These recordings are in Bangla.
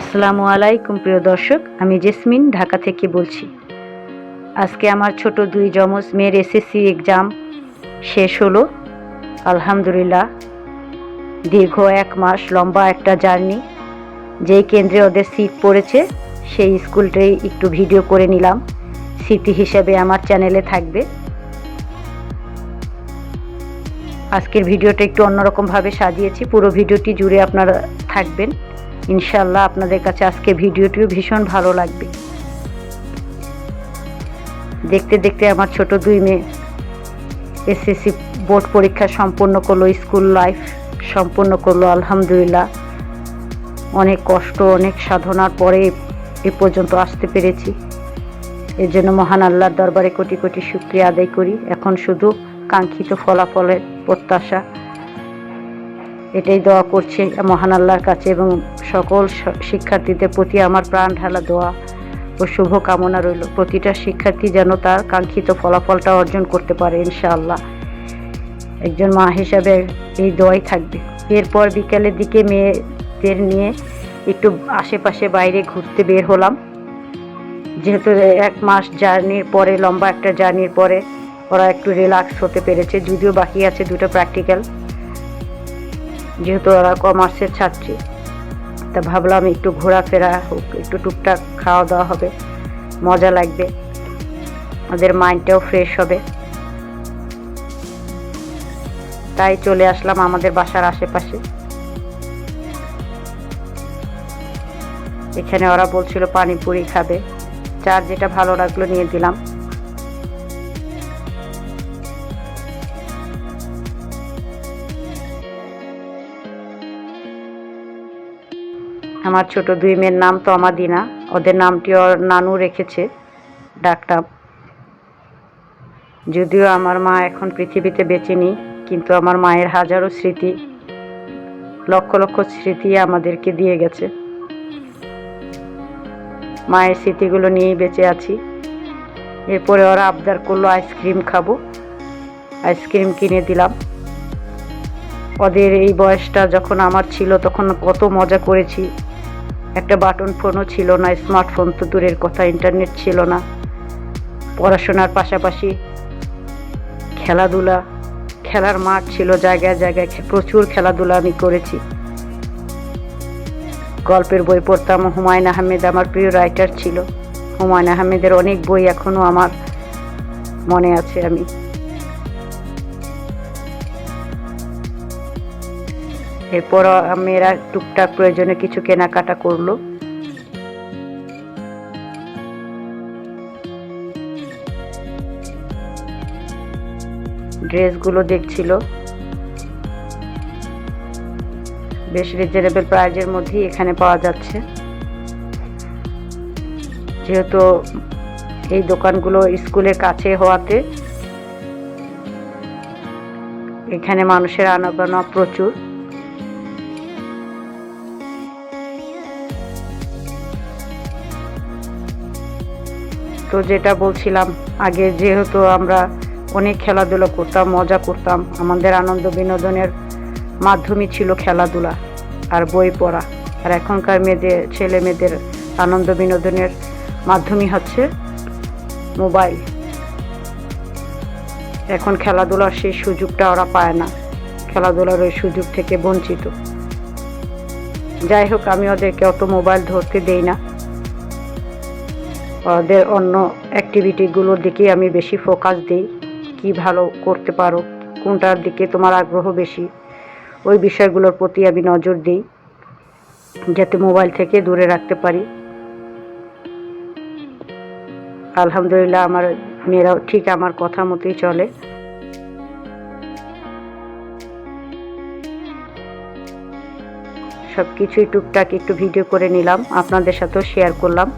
আসসালামু আলাইকুম, প্রিয় দর্শক। আমি জেসমিন, ঢাকা থেকে বলছি। আজকে আমার ছোট দুই যমজ মেয়ের এসএসসি এক্সাম শেষ হলো। আলহামদুলিল্লাহ, দীর্ঘ এক মাস লম্বা একটা জার্নি। যেই কেন্দ্রে ওদের সিট পড়েছে, সেই স্কুলটাই একটু ভিডিও করে নিলাম। স্মৃতি হিসেবে আমার চ্যানেলে থাকবে। আজকের ভিডিওটা একটু অন্যরকমভাবে সাজিয়েছি। পুরো ভিডিওটি জুড়ে আপনারা থাকবেন। ইনশাল্লাহ আপনাদের কাছে আজকে ভিডিওটিও ভীষণ ভালো লাগবে। দেখতে দেখতে আমার ছোট দুই মেয়ে এসএসসি বোর্ড পরীক্ষা সম্পূর্ণ করল, স্কুল লাইফ সম্পূর্ণ করল, আলহামদুলিল্লাহ। অনেক কষ্ট, অনেক সাধনার পরে এ পর্যন্ত আসতে পেরেছি। এর জন্য মহান আল্লাহর দরবারে কোটি কোটি শুক্রিয়া আদায় করি। এখন শুধু কাঙ্ক্ষিত ফলাফলের প্রত্যাশা। এটাই দোয়া করছি মহান আল্লাহর কাছে এবং সকল শিক্ষার্থীদের প্রতি আমার প্রাণ ঢালা দোয়া ও শুভ কামনা রইল। প্রতিটা শিক্ষার্থী যেন তার কাঙ্ক্ষিত ফলাফলটা অর্জন করতে পারে, ইনশাআল্লাহ। একজন মা হিসাবে এই দোয়াই থাকবে। এরপর বিকেলের দিকে মেয়েদের নিয়ে একটু আশেপাশে বাইরে ঘুরতে বের হলাম। যেহেতু এক মাস জার্নির পরে, লম্বা একটা জার্নির পরে ওরা একটু রিল্যাক্স হতে পেরেছে, যদিও বাকি আছে দুটো প্র্যাকটিক্যাল। যেহেতু ওরা কমার্সের ছাত্রী, তা ভাবলাম একটু ঘোরাফেরা হোক একটু টুকটাক খাওয়া দাওয়া হবে, মজা লাগবে, ওদের মাইন্ডটাও ফ্রেশ হবে। তাই চলে আসলাম আমাদের বাসার আশেপাশে। এখানে ওরা বলছিল পানিপুরি খাবে। যার যেটা ভালো লাগল নিয়ে দিলাম। আমার ছোট দুই মেয়ের নাম তো আমার দিনা ওদের নামটি ওর নানু রেখেছে ডাকটাম যদিও আমার মা এখন পৃথিবীতে বেঁচে নেই, কিন্তু আমার মায়ের হাজারো স্মৃতি, লক্ষ লক্ষ স্মৃতি আমাদেরকে দিয়ে গেছে। মায়ের স্মৃতিগুলো নিয়েই বেঁচে আছি। এরপরে ওরা আবদার করল, আইসক্রিম খাব। আইসক্রিম কিনে দিলাম। ওদের এই বয়সটা যখন আমার ছিল, তখন কত মজা করেছি। একটা বাটন ফোনও ছিল না, স্মার্টফোন তো দূরের কথা, ইন্টারনেট ছিল না। পড়াশোনার পাশাপাশি খেলাধুলা, খেলার মাঠ ছিল, জায়গায় জায়গায় প্রচুর খেলাধুলা আমি করেছি। গল্পের বই পড়তাম, হুমায়ুন আহমেদ আমার প্রিয় রাইটার ছিল। হুমায়ুন আহমেদের অনেক বই এখনও আমার মনে আছে আমি। এরপর মেয়েরা টুকটাক প্রয়োজনে কিছু কেনাকাটা করল। ড্রেসগুলো দেখছিল। বেশ রিজনেবল প্রাইজের মধ্যেই এখানে পাওয়া যাচ্ছে। যেহেতু এই দোকানগুলো স্কুলের কাছে হওয়াতে এখানে মানুষের আনাগোনা প্রচুর। তো যেটা বলছিলাম, আগে যেহেতু আমরা অনেক খেলাধুলা করতাম, মজা করতাম, আমাদের আনন্দ বিনোদনের মাধ্যমই ছিল খেলাধুলা আর বই পড়া। আর এখনকার মেয়েদের, ছেলে মেয়েদের আনন্দ বিনোদনের মাধ্যমই হচ্ছে মোবাইল। এখন খেলাধুলার সেই সুযোগটা ওরা পায় না। খেলাধুলার ওই সুযোগ থেকে বঞ্চিত। যাই হোক, আমি ওদেরকে অত মোবাইল ধরতে দেই না। ওদের অন্য অ্যাক্টিভিটিগুলোর দিকে আমি বেশি ফোকাস দিই, কি ভালো করতে পারো, কোনটার দিকে তোমার আগ্রহ বেশি, ওই বিষয়গুলোর প্রতি আমি নজর দিই, যাতে মোবাইল থেকে দূরে রাখতে পারি। আলহামদুলিল্লাহ আমার মেয়েরাও ঠিক আমার কথা মতোই চলে। সব কিছুই টুকটাক একটু ভিডিও করে নিলাম, আপনাদের সাথেও শেয়ার করলাম।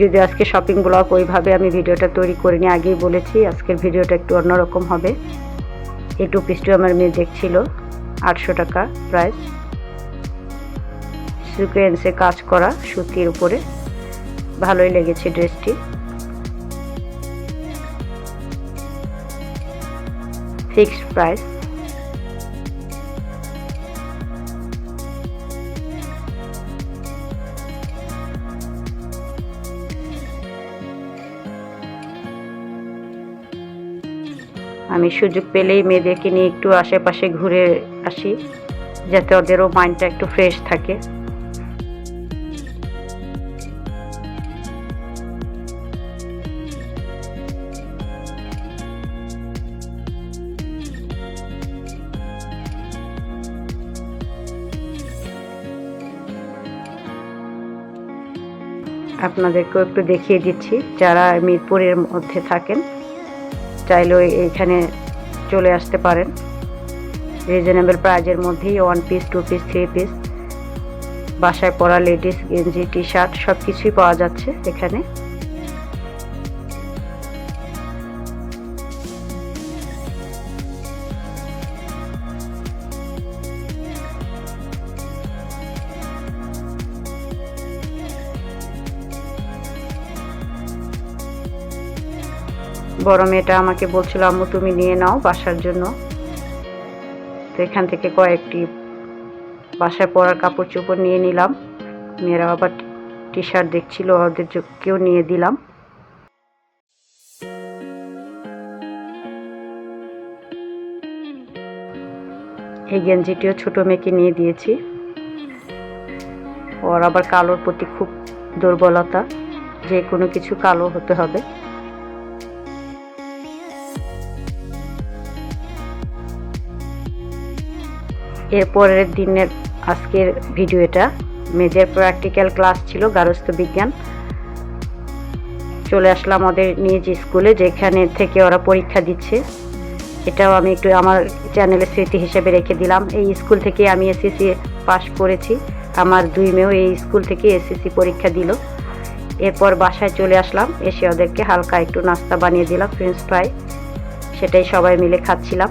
যদি আজকে শপিং ব্লগ ওইভাবে আমি ভিডিওটা তৈরি করে নিয়ে আগেই বলেছি, আজকের ভিডিওটা একটু অন্যরকম হবে। এই টু পিসটি আমার মেয়ে দেখছিল, আটশো টাকা প্রাইস সিকোয়েন্সে কাজ করা সুতির উপরে। ভালোই লেগেছে ড্রেসটি ফিক্সড প্রাইস আমি সুযোগ পেলেই মেয়েদেরকে নিয়ে একটু আশেপাশে ঘুরে আসি, যাতে ওদেরও মাইন্ডটা একটু ফ্রেশ থাকে। আপনাদেরকেও একটু দেখিয়ে দিচ্ছি, যারা মিরপুরের মধ্যে থাকেন। চাইলেও এখানে চলে আসতে পারেন। রিজনেবল প্রাইজের মধ্যেই one piece two piece three piece বাসায় পরা লেডিস গেঞ্জি টি শার্ট সব কিছুই পাওয়া যাচ্ছে এখানে। বড় মেয়েটা আমাকে বলছিল, আম্মু, তুমি নিয়ে নাও বাসার জন্য। তো এখান থেকে কয়েকটি বাসায় পরার কাপড় চোপড় নিয়ে নিলাম। মেয়েরা আবার টি শার্ট দেখছিল, ওদের কেউ নিয়ে দিলাম। এই গেঞ্জিটিও ছোট মেয়েকে নিয়ে দিয়েছি। ওর আবার কালোর প্রতি খুব দুর্বলতা, যে কোনো কিছু কালো হতে হবে। এর পরের দিনের আজকের ভিডিও এটা। মেয়েদের প্র্যাকটিক্যাল ক্লাস ছিল গারস্থ বিজ্ঞান। চলে আসলাম ওদের নিজ স্কুলে, যেখানে থেকে ওরা পরীক্ষা দিচ্ছে। এটাও আমি একটু আমার চ্যানেলের স্মৃতি হিসেবে রেখে দিলাম। এই স্কুল থেকে আমি এসএসসি পাশ করেছি। আমার দুই মেয়েও এই স্কুল থেকে এসএসসি পরীক্ষা দিল। এরপর বাসায় চলে আসলাম। এসে ওদেরকে হালকা একটু নাস্তা বানিয়ে দিলাম ফ্রেঞ্চ ফ্রাই সেটাই সবাই মিলে খাচ্ছিলাম।